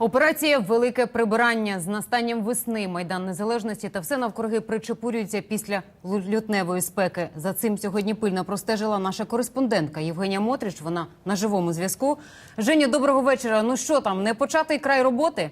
Операція Велике прибирання з настанням весни майдан незалежності та все навкруги причепурюється після лютневої спеки. За цим сьогодні пильно простежила наша кореспондентка Євгенія Мотрич. Вона на живому зв'язку. Женя, доброго вечора. Ну що там, не початий край роботи?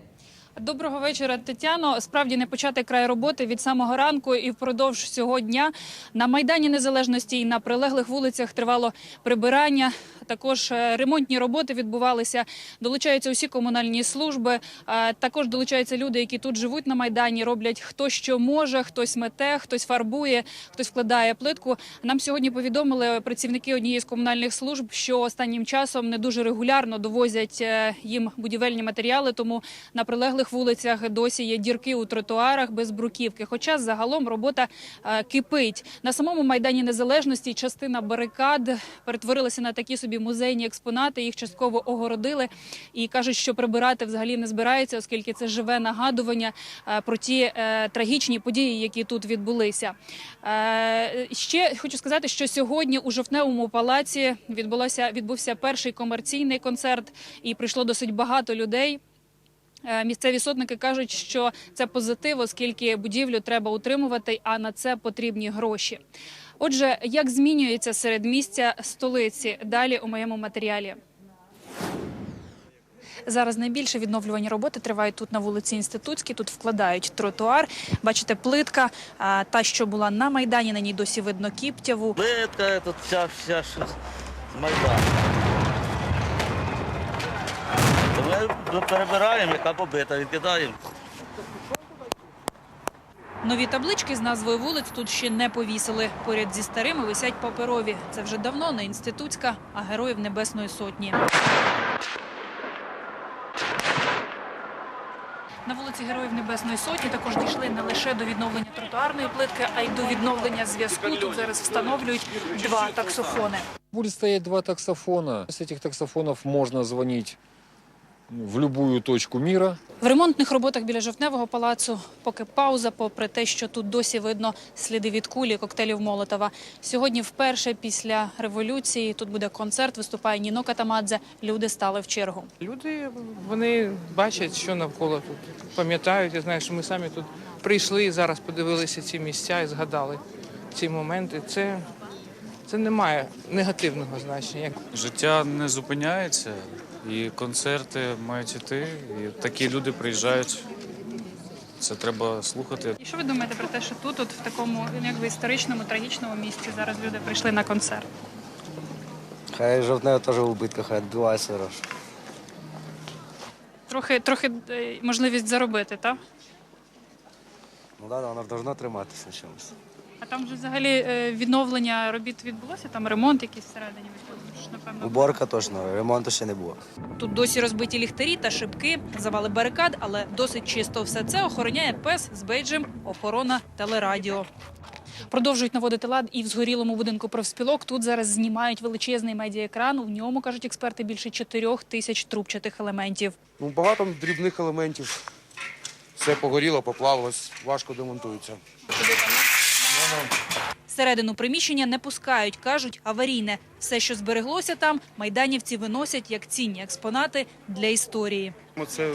Доброго вечора, Тетяно. Справді не почати край роботи від самого ранку і впродовж цього дня на майдані незалежності і на прилеглих вулицях тривало прибирання. Також е, ремонтні роботи відбувалися. Долучаються усі комунальні служби. е, Також долучаються люди, які тут живуть на майдані. Роблять хто що може, хтось мете, хтось фарбує, хтось вкладає плитку. Нам сьогодні повідомили працівники однієї з комунальних служб, що останнім часом не дуже регулярно довозять е, їм будівельні матеріали, тому на прилеглих вулицях досі є дірки у тротуарах без бруківки. Хоча загалом робота е, кипить на самому майдані незалежності. Частина барикад перетворилася на такі собі музейні експонати. Їх частково огородили і кажуть, що прибирати взагалі не збираються, оскільки це живе нагадування е, про ті е, трагічні події, які тут відбулися. Ще хочу сказати, що сьогодні у жовтневому палаці відбулося відбувся перший комерційний концерт, і прийшло досить багато людей. Е, Місцеві сотники кажуть, що це позитив, оскільки будівлю треба утримувати, а на це потрібні гроші. Отже, як змінюється середмістя столиці? Далі у моєму матеріалі. Зараз найбільше відновлювані роботи тривають тут на вулиці Інститутській. Тут вкладають тротуар. Бачите, плитка, а, та, що була на майдані, на ній досі видно кіптяву. Плитка, тут вся, вся щось з Майдану. Ми перебираємо, яка побита, відкидаємо. Нові таблички з назвою вулиць тут ще не повісили. Поряд зі старими висять паперові. Це вже давно не інститутська, а героїв Небесної Сотні. На вулиці Героїв Небесної Сотні також дійшли не лише до відновлення тротуарної плитки, а й до відновлення зв'язку. Тут зараз встановлюють два таксофони. Будет стоять два таксофона. С этих таксофонов можно звонить в любую точку мира. В ремонтних роботах біля жовтневого палацу поки пауза, попри те, що тут досі видно сліди від кулі коктейлів Молотова. Сьогодні, вперше після революції, тут буде концерт. Виступає Ніно Катамадзе. Люди стали в чергу. Люди вони бачать, що навколо тут. Пам'ятають, я знаю, що ми самі тут прийшли і зараз подивилися ці місця і згадали ці моменти. Це, це не має негативного значення. Життя не зупиняється, і концерти мають іти, і такі люди приїжджають. Це треба слухати. І що ви думаєте про те, що тут, от в такому якби історичному трагічному місці, зараз люди прийшли на концерт? Хай жовтнева теж в убитках, хай відбивається гроші. Трохи, трохи е, можливість заробити, так? Ну да, да, воно ж должно триматися на чомусь. А там вже взагалі е, відновлення робіт відбулося, там ремонт якийсь всередині відбувся, напевно. Уборка точно, ремонту ще не було. Тут досі розбиті ліхтарі та шибки, завали барикад, але досить чисто. Все це охороняє пес з бейджем охорона телерадіо. Продовжують наводити лад і в згорілому будинку профспілок. Тут зараз знімають величезний медіаекран. У ньому кажуть експерти більше чотирьох тисяч трубчатих елементів. Ну, багато дрібних елементів. Все погоріло, поплавилось, важко демонтується. Середину приміщення не пускають, кажуть, аварійне. Все, що збереглося там, майданівці виносять як цінні експонати для історії. Це,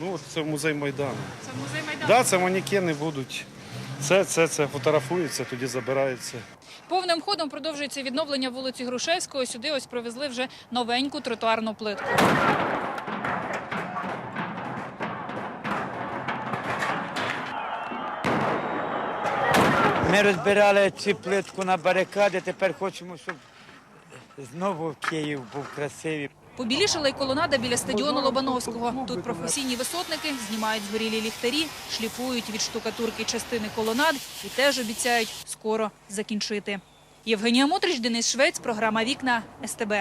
ну, це музей Майдану. Це музей Так, да, це манекени будуть. Це, це, це фотографується, тоді забирається. Повним ходом продовжується відновлення вулиці Грушевського. Сюди ось привезли вже новеньку тротуарну плитку. Ми розбирали цю плитку на барикади, тепер хочемо, щоб знову Київ був красивий. Побілішала й колонада біля стадіону Лобановського. Тут професійні висотники знімають згорілі ліхтарі, шліфують від штукатурки частини колонад і теж обіцяють скоро закінчити. Євгенія Мотрич, Денис Швець, програма Вікна СТБ.